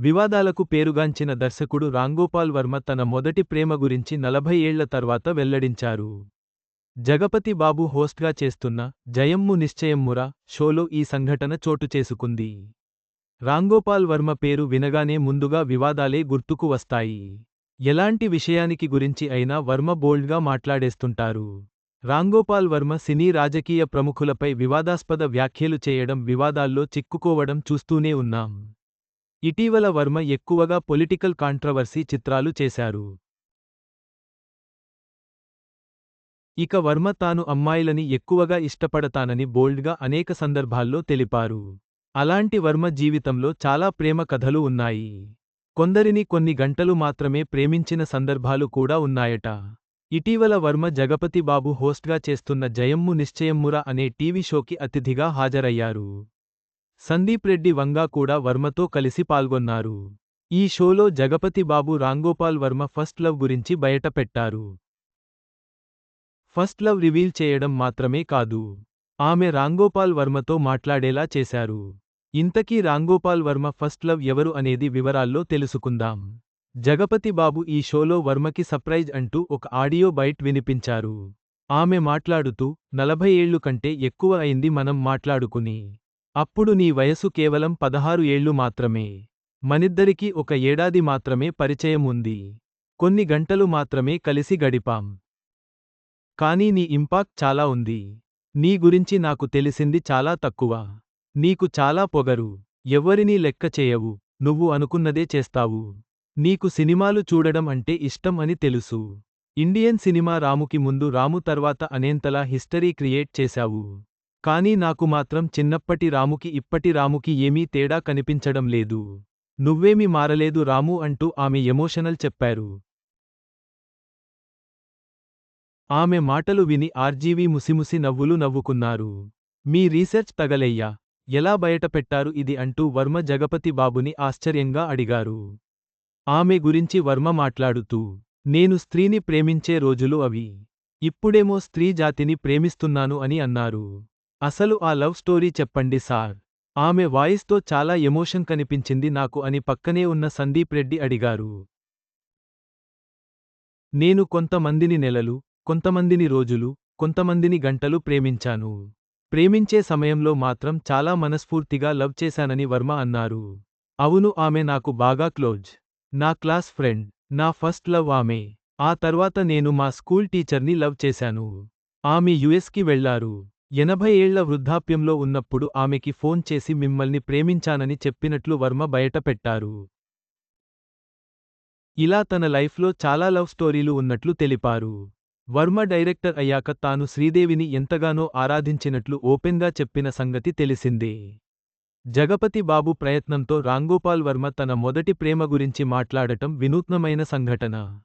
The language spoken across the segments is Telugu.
వివాదాలకు పేరుగాంచిన దర్శకుడు రాంగోపాల్ వర్మ తన మొదటి ప్రేమ గురించి నలభై ఏళ్ళ తర్వాత వెల్లడించారు. జగపతి బాబు హోస్ట్గా చేస్తున్న జయమ్ము నిశ్చయమ్మురా షోలో ఈ సంఘటన చోటు చేసుకుంది. రాంగోపాల్ వర్మ పేరు వినగానే ముందుగా వివాదాలే గుర్తుకు వస్తాయి. ఎలాంటి విషయానికి గురించి అయినా వర్మ బోల్డ్గా మాట్లాడేస్తుంటారు. రాంగోపాల్ వర్మ సినీ రాజకీయ ప్రముఖులపై వివాదాస్పద వ్యాఖ్యలు చేయడం వివాదాల్లో చిక్కుకోవడం చూస్తూనే ఉన్నాం. ఇటీవల వర్మ ఎక్కువగా పొలిటికల్ కాంట్రవర్సీ చిత్రాలు చేశారు. ఇక వర్మ తాను అమ్మాయిలని ఎక్కువగా ఇష్టపడతానని బోల్డ్గా అనేక సందర్భాల్లో తెలిపారు. అలాంటి వర్మ జీవితంలో చాలా ప్రేమ కథలు ఉన్నాయి. కొందరిని కొన్ని గంటలు మాత్రమే ప్రేమించిన సందర్భాలు కూడా ఉన్నాయట. ఇటీవల వర్మ జగపతి బాబు హోస్ట్గా చేస్తున్న జయమ్ము నిశ్చయమ్మురా అనే టీవీ షోకి అతిథిగా హాజరయ్యారు. సందీప్ రెడ్డి వంగా కూడా వర్మతో కలిసి పాల్గొన్నారు. ఈ షోలో జగపతి బాబు రాంగోపాల్ వర్మ ఫస్ట్ లవ్ గురించి బయటపెట్టారు ఫస్ట్ లవ్ రివీల్ చేయడం మాత్రమే కాదు. ఆమె రాంగోపాల్ వర్మతో మాట్లాడేలా చేశారు. ఇంతకీ రాంగోపాల్ వర్మ ఫస్ట్ లవ్ ఎవరు అనేది వివరాల్లో తెలుసుకుందాం. జగపతి బాబు ఈ షోలో వర్మకి సర్ప్రైజ్ అంటూ ఒక ఆడియో బైట్ వినిపించారు. ఆమె మాట్లాడుతూ నలభై ఏళ్ళు కంటే ఎక్కువ అయింది మనం మాట్లాడుకుని. అప్పుడు నీ వయసు కేవలం పదహారు ఏళ్ళు మాత్రమే. మనిద్దరికీ ఒక ఏడాది మాత్రమే పరిచయం ఉంది. కొన్ని గంటలు మాత్రమే కలిసి గడిపాం. కానీ నీ ఇంపాక్ట్ చాలా ఉంది. నీ గురించి నాకు తెలిసింది చాలా తక్కువ. నీకు చాలా పొగరు. ఎవ్వరినీ లెక్క చేయవు. నువ్వు అనుకున్నదే చేస్తావు. నీకు సినిమాలు చూడడం అంటే ఇష్టం అని తెలుసు. ఇండియన్ సినిమా రాముకి ముందు రాము తర్వాత అనేంతలా హిస్టరీ క్రియేట్ చేశావు. కానీ నాకు మాత్రం చిన్నప్పటి రాముకి ఇప్పటి రాముకి ఏమీ తేడా కనిపించడం లేదు. నువ్వేమీ మారలేదు రాము అంటూ ఆమె ఎమోషనల్ చెప్పారు. ఆమె మాటలు విని ఆర్జీవీ ముసిముసి నవ్వులు నవ్వుకున్నారు. మీ రీసెర్చ్ తగలయ్యా. ఎలా బయటపెట్టారు ఇది? అంటూ వర్మ జగపతి బాబుని ఆశ్చర్యంగా అడిగారు. ఆమె గురించి వర్మ మాట్లాడుతూ నేను స్త్రీని ప్రేమించే రోజులు అవి. ఇప్పుడేమో స్త్రీ జాతిని ప్రేమిస్తున్నాను అని అన్నారు. అసలు ఆ లవ్ స్టోరీ చెప్పండి సార్. ఆమె వాయిస్తో చాలా ఎమోషన్ కనిపించింది నాకు అని పక్కనే ఉన్న సందీప్ రెడ్డి అడిగారు. నేను కొంతమందిని నెలలు కొంతమందిని రోజులు కొంతమందిని గంటలు ప్రేమించాను. ప్రేమించే సమయంలో మాత్రం చాలా మనస్ఫూర్తిగా లవ్ చేశానని వర్మ అన్నారు. అవును ఆమె నాకు బాగా క్లోజ్. నా క్లాస్ ఫ్రెండ్ నా ఫస్ట్ లవ్ ఆమె. ఆ తర్వాత నేను మా స్కూల్ టీచర్ని లవ్ చేశాను. ఆమె యుఎస్కి వెళ్ళారు ఎనభై ఏళ్ళ వృద్ధాప్యంలో ఉన్నప్పుడు ఆమెకి ఫోన్ చేసి మిమ్మల్ని ప్రేమించానని చెప్పినట్లు వర్మ బయటపెట్టారు ఇలా తన లైఫ్లో చాలా లవ్ స్టోరీలు ఉన్నట్లు తెలిపారు. వర్మ డైరెక్టర్ అయ్యాక తాను శ్రీదేవిని ఎంతగానో ఆరాధించినట్లు ఓపెన్గా చెప్పిన సంగతి తెలిసిందే. జగపతి బాబు ప్రయత్నంతో రాంగోపాల్ వర్మ తన మొదటి ప్రేమ గురించి మాట్లాడటం వినూత్నమైన సంఘటన.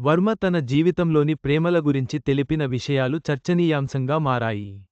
వర్మ తన జీవితంలోని ప్రేమల గురించి తెలిపిన విషయాలు చర్చనీయాంశంగా మారాయి.